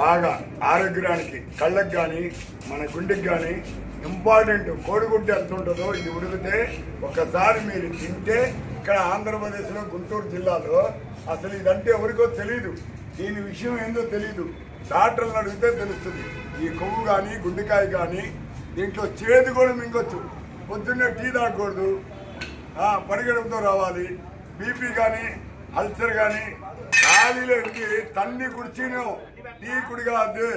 బాగా ఆరోగ్యానికి కళ్ళకు కానీ మన గుండెకి కానీ ఇంపార్టెంట్ కోడిగుడ్డు ఎంత ఉంటుందో ఇది ఉడికితే ఒకసారి మీరు తింటే ఇక్కడ ఆంధ్రప్రదేశ్లో గుంటూరు జిల్లాలో అసలు ఇదంటే ఎవరికో తెలియదు దీని విషయం ఏందో తెలియదు డాక్టర్లను అడిగితే తెలుస్తుంది. ఈ కొవ్వు కానీ గుండెకాయ కానీ దీంట్లో చేదు కూడా మింగొచ్చు. పొద్దున్నే టీ తాగకూడదు. పరిగెడంతో రావాలి. బీపీ కానీ అల్సర్ కానీ గాలిలోకి తన్ని కుడిచినో டீ குடிக்காது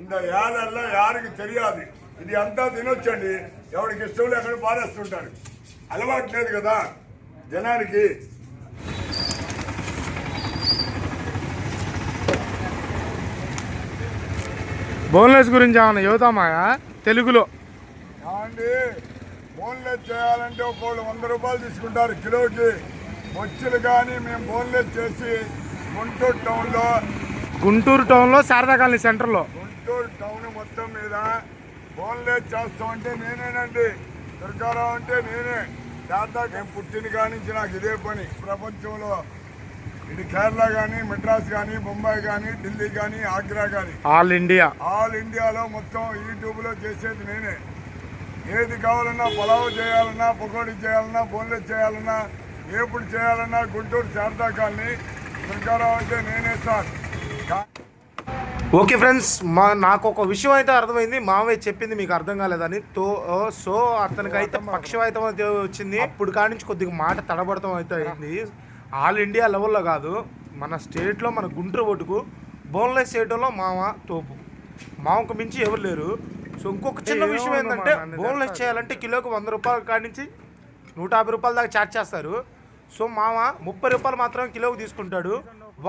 இந்த ఏళ్ళల్లో యారికి తెలియదు ఇది అంతా తినొచ్చండి ఎవరికి ఇష్టం లేకుండా పారేస్తుంటారు అలవాటు లేదు కదా జనానికి బోన్లెస్ గురించి ఏమన్నా యువతమాయా తెలుగులో ఏమండి బోన్లెస్ చేయాలంటే ఒకళ్ళు వంద రూపాయలు తీసుకుంటారు కిలోకి బొచ్చులు కానీ మేము బోన్లెస్ చేసి గుంటూరు టౌన్లో గుంటూరు టౌన్లో శారదా కాలనీ సెంటర్లో గుంటూరు టౌన్ మొత్తం మీద బోన్లెస్ చేస్తామంటే నేనేనండి. దుర్గారావు అంటే నేనే. దాదాపు నేను పుట్టిన కాడి నుంచి నాకు ఇదే పని. ప్రపంచంలో ఇది కేరళ కానీ మెడ్రాస్ కానీ బొంబాయి కానీ ఢిల్లీ కానీ ఆగ్రా కానీ ఆల్ ఇండియా ఆల్ ఇండియాలో మొత్తం యూట్యూబ్లో చేసేది నేనే. ఏది కావాలన్నా పలావ్ చేయాలన్నా పకోడీ చేయాలన్నా బోన్లెస్ చేయాలన్నా ఏపుడు చేయాలన్నా గుంటూరు శారదా కాలనీ. దుర్గారావు అంటే నేనే సార్. ఓకే ఫ్రెండ్స్ మా నాకు ఒక విషయం అయితే అర్థమైంది మావయ్య చెప్పింది మీకు అర్థం కాలేదని. తో సో అతనికి అయితే పక్షవాతం అయితే వచ్చింది. అప్పుడు కాడి నుంచి కొద్దిగా మాట తడబడతాం అయితే అయింది. ఆల్ ఇండియా లెవెల్లో కాదు మన స్టేట్లో మన గుంటూరు ఓటుకు బోన్లెస్ చేయడంలో మామ తోపు. మామకు మించి ఎవరు లేరు. సో ఇంకొక చిన్న విషయం ఏంటంటే బోన్లెస్ చేయాలంటే కిలోకి వంద రూపాయల కాడి నుంచి నూట యాభై రూపాయల దాకా ఛార్జ్ చేస్తారు. సో మామ ముప్పై రూపాయలు మాత్రం కిలోకి తీసుకుంటాడు.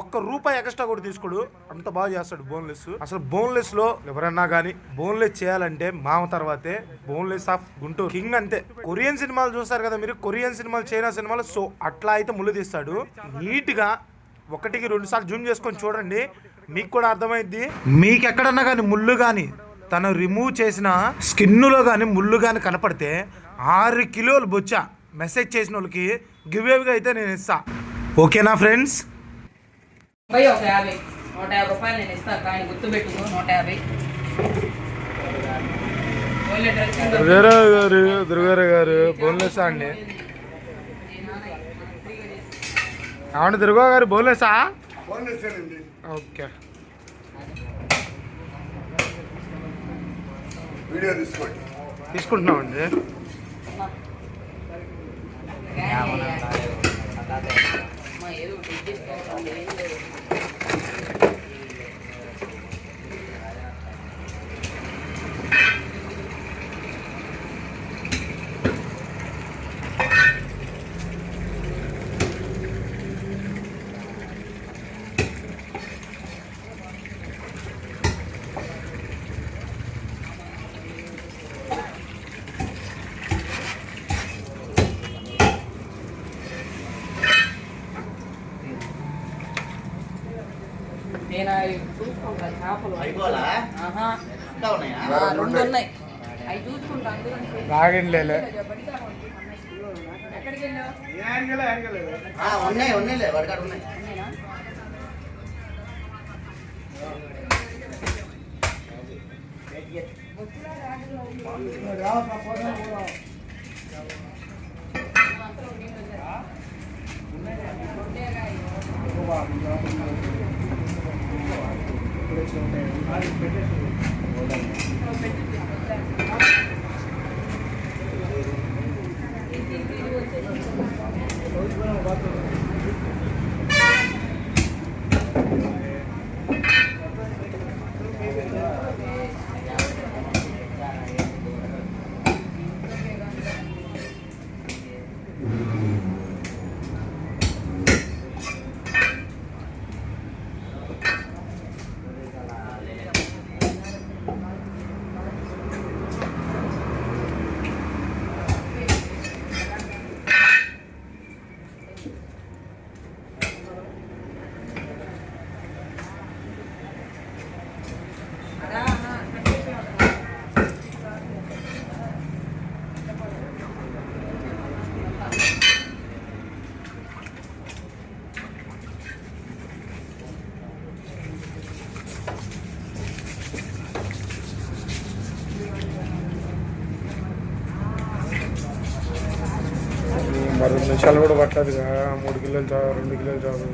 ఒక్క రూపాయి ఎక్స్ట్రా కూడా తీసుకోడు. అంత బాగా చేస్తాడు బోన్లెస్. అసలు బోన్లెస్లో ఎవరన్నా కానీ బోన్లెస్ చేయాలంటే మామ తర్వాతే బోన్లెస్ ఆఫ్ గుంటూరు. కింగ్ అంతే. కొరియన్ సినిమాలు చూస్తారు కదా మీరు కొరియన్ సినిమాలు చైనా సినిమాలు సో అట్లా అయితే ముళ్ళు తీస్తాడు. నీట్గా ఒకటికి రెండు సార్లు జూమ్ చేసుకొని చూడండి. మీకు కూడా అర్థమైంది మీకు ఎక్కడన్నా కానీ ముళ్ళు కానీ తను రిమూవ్ చేసిన స్కిన్లో కానీ ముళ్ళు కానీ కనపడితే ఆరు కిలోలు బొచ్చా మెసేజ్ చేసిన వాళ్ళకి గివేవ్గా అయితే నేను ఇస్తా. ఓకేనా ఫ్రెండ్స్? ముప్పై ఒక యాభై. నూట యాభై రూపాయలు నేను ఇస్తాను కానీ గుర్తుపెట్టుకో నూట యాభై. గారు దుర్గారావు గారు బోన్లెస్ అండి? అవును దుర్గా గారు బోన్లెసా ఓకే. వీడియో తీసుకోండి. తీసుకుంటున్నామండి. ఏదో ఒకటి ఇచ్చేసుకోండి, ఏం లేదు. నేను అవి చూసుకుంటా చేపలు రెండు ఉన్నాయి. అవి చూసుకుంటా ఉన్నాయి ఉన్నాయి వడకాడు ఉన్నాయి. ఉన్నాయి? పెట్టేసి. నిమిషాలు కూడా పట్టదుగా మూడు కిలోలు చాలు రెండు కిలోలు చాలు.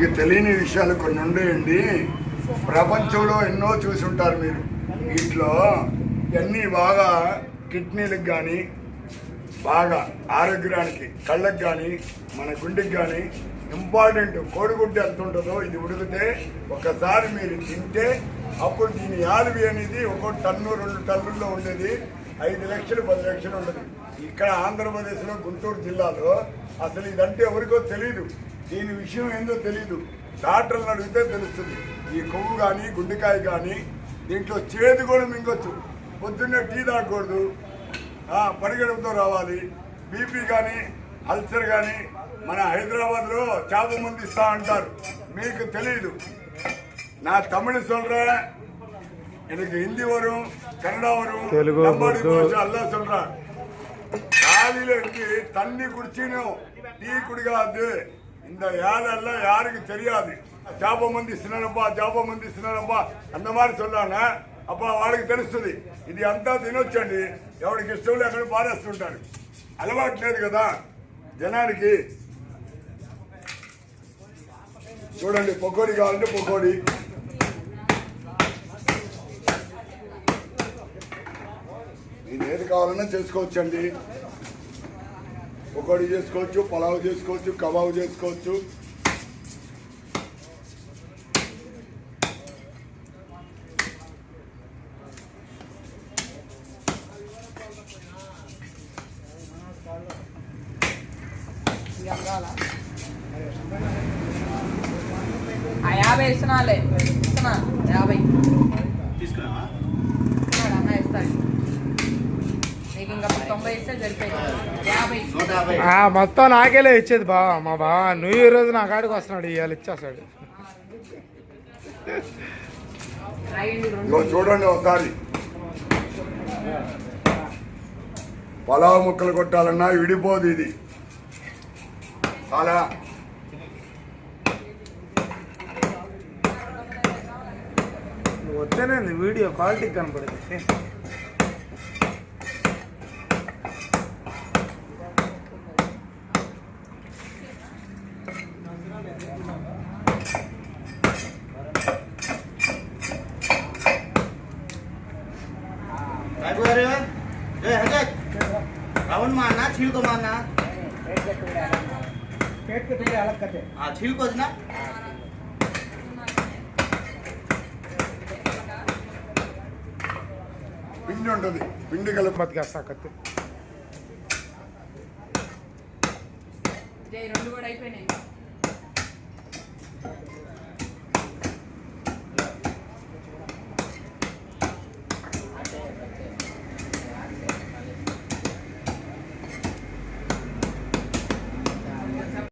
మీకు తెలియని విషయాలు కొన్ని ఉండేయండి. ప్రపంచంలో ఎన్నో చూసి ఉంటారు మీరు. వీటిలో ఇవన్నీ బాగా కిడ్నీలకు కానీ బాగా ఆరోగ్యానికి కళ్ళకు కానీ మన గుండెకి కానీ ఇంపార్టెంట్ కోడిగుడ్డు ఎంత ఉంటుందో ఇది ఉడికితే ఒకసారి మీరు తింటే అప్పుడు దీని యాలువి అనేది ఒక టన్ను రెండు టన్నుల్లో ఉండేది. ఐదు లక్షలు పది లక్షలు ఉండదు. ఇక్కడ ఆంధ్రప్రదేశ్లో గుంటూరు జిల్లాలో అసలు ఇదంటే ఎవరికో తెలియదు దీని విషయం ఏందో తెలియదు డాక్టర్లు అడిగితే తెలుస్తుంది. ఈ కొవ్వు కానీ గుండెకాయ కానీ దీంట్లో చేదు కూడా మింగొచ్చు. పొద్దున్నే టీ తాగకూడదు. పరిగణంతో రావాలి. బీపీ కానీ అల్సర్ కానీ మన హైదరాబాద్లో చాలా మంది ఇస్తా అంటారు. మీకు తెలియదు నా తమిళ సొల్రా எனக்கு ஹிந்தி வரும் கன்னடா வரும் தெலுங்கு, லம்பாடி உருது. பாஷை எல்லாம் சொல்றேன் காலையில இருந்து தண்ணி குடிச்சினும் டீ குடிக்காது இந்த ஏழெல்லாம் யாருக்கு தெரியாது చేప మంది ఇస్తున్నానబ్బా చేప మంది ఇస్తున్నానబ్బా అంత மாதிரி சொன்னாங்க అప్ప వాళ్ళకి తెలుస్తుంది ఇది అంతా తినొచ్చండి ఎవరికి ఇష్టం లేకుండా పారేస్తుంటారు అలవాటు లేదు కదా జనానికి చూడండి పకోడీ కావాలంటే పకోడీ కావాలన్నా చేసుకోవచ్చండి. పకోడీ చేసుకోవచ్చు పలావ్ చేసుకోవచ్చు కబాబ్ చేసుకోవచ్చు. యాభై ఇస్తున్నాలే ఇస్తున్నా యాభై తీసుకున్నావా ఇస్తున్నాడు అన్న ఇస్తాడు నీకు ఇంకా తొంభై ఇస్తే సరిపోయింది యాభై నూట యాభై ఆ, మొత్తం నాకేలే ఇచ్చేది బావ మా బావ న్యూ ఇయర్ రోజు నా కాడికి వస్తున్నాడు ఇవాళ ఇచ్చేస్తాడు. చూడండి ఒకసారి. పలావ్ ముక్కలు కొట్టాలన్నా విడిపోదు ఇది. చాలా. వస్తేనే వీడియో క్వాలిటీ కనపడింది. అవును మా అన్న చీల్కో మా అన్న. చీల్కొచ్చినా పిండి ఉంటుంది. పిండి కలిపి. బతికేస్తా కత్తి రెండు కూడా అయిపోయినాయి.